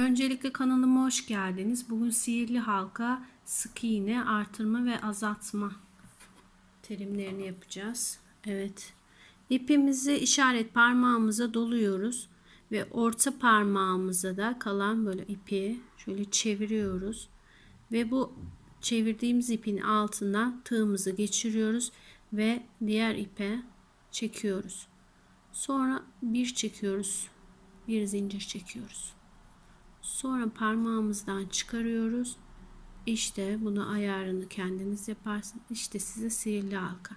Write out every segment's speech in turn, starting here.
Öncelikle kanalıma hoş geldiniz. Bugün sihirli halka, sık iğne, artırma ve azaltma terimlerini yapacağız. Evet. İpimizi işaret parmağımıza doluyoruz ve orta parmağımıza da kalan böyle ipi şöyle çeviriyoruz ve bu çevirdiğimiz ipin altından tığımızı geçiriyoruz ve diğer ipe çekiyoruz. Sonra bir çekiyoruz. Bir zincir çekiyoruz. Sonra parmağımızdan çıkarıyoruz. İşte bunu ayarını kendiniz yaparsınız. İşte size sihirli halka.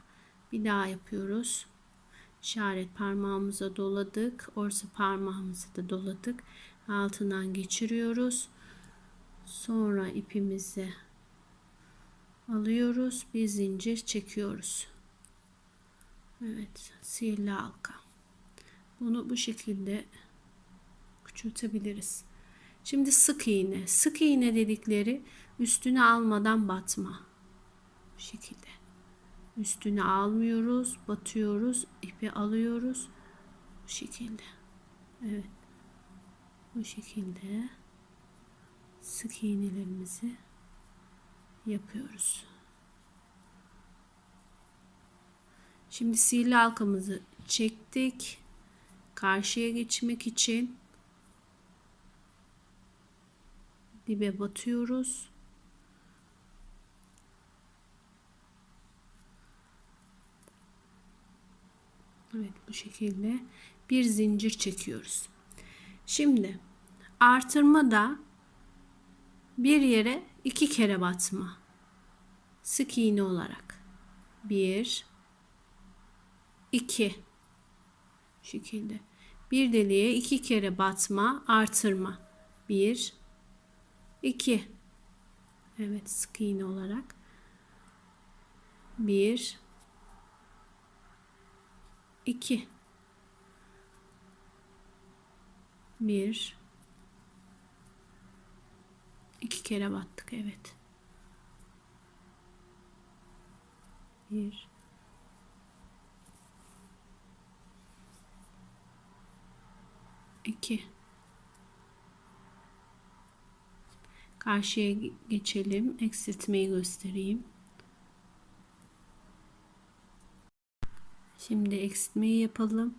Bir daha yapıyoruz. İşaret parmağımıza doladık. Orta parmağımızı da doladık. Altından geçiriyoruz. Sonra ipimizi alıyoruz. Bir zincir çekiyoruz. Evet, sihirli halka. Bunu bu şekilde küçültebiliriz. Şimdi sık iğne. Sık iğne dedikleri üstüne almadan batma. Bu şekilde. Üstüne almıyoruz, batıyoruz, ipi alıyoruz. Bu şekilde. Evet. Bu şekilde sık iğnelerimizi yapıyoruz. Şimdi sihirli halkamızı çektik. Karşıya geçmek için dibe batıyoruz. Evet bu şekilde bir zincir çekiyoruz. Şimdi artırmada bir yere iki kere batma. Sık iğne olarak. Bir, iki. Şekilde. Bir deliğe iki kere batma, artırma. Bir, 2 Evet sık iğne olarak. 1 2 1 2 kere battık evet. 1 2 Karşıya geçelim. Eksiltmeyi göstereyim. Şimdi eksiltmeyi yapalım.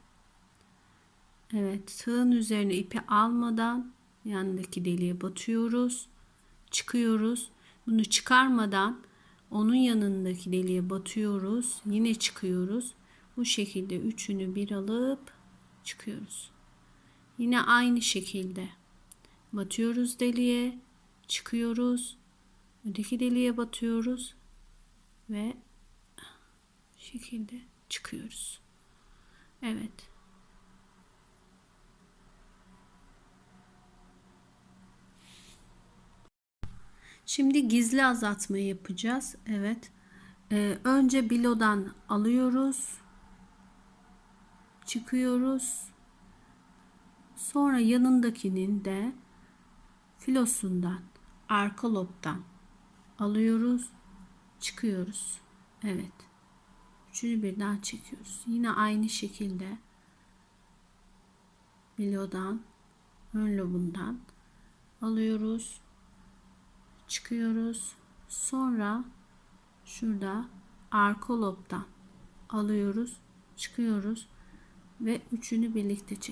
Evet, tığın üzerine ipi almadan yanındaki deliğe batıyoruz. Çıkıyoruz. Bunu çıkarmadan onun yanındaki deliğe batıyoruz. Yine çıkıyoruz. Bu şekilde üçünü bir alıp çıkıyoruz. Yine aynı şekilde batıyoruz deliğe çıkıyoruz. Öteki deliğe batıyoruz ve şekilde çıkıyoruz. Evet. Şimdi gizli azaltma yapacağız. Evet. Ee, önce bilodan alıyoruz. Çıkıyoruz. Sonra yanındakinin de filosundan arka lobdan alıyoruz. Çıkıyoruz. Evet. Üçünü birden çekiyoruz. Yine aynı şekilde bilodan ön lobundan alıyoruz. Çıkıyoruz. Sonra şurada arka lobdan alıyoruz. Çıkıyoruz ve üçünü birlikte çekiyoruz.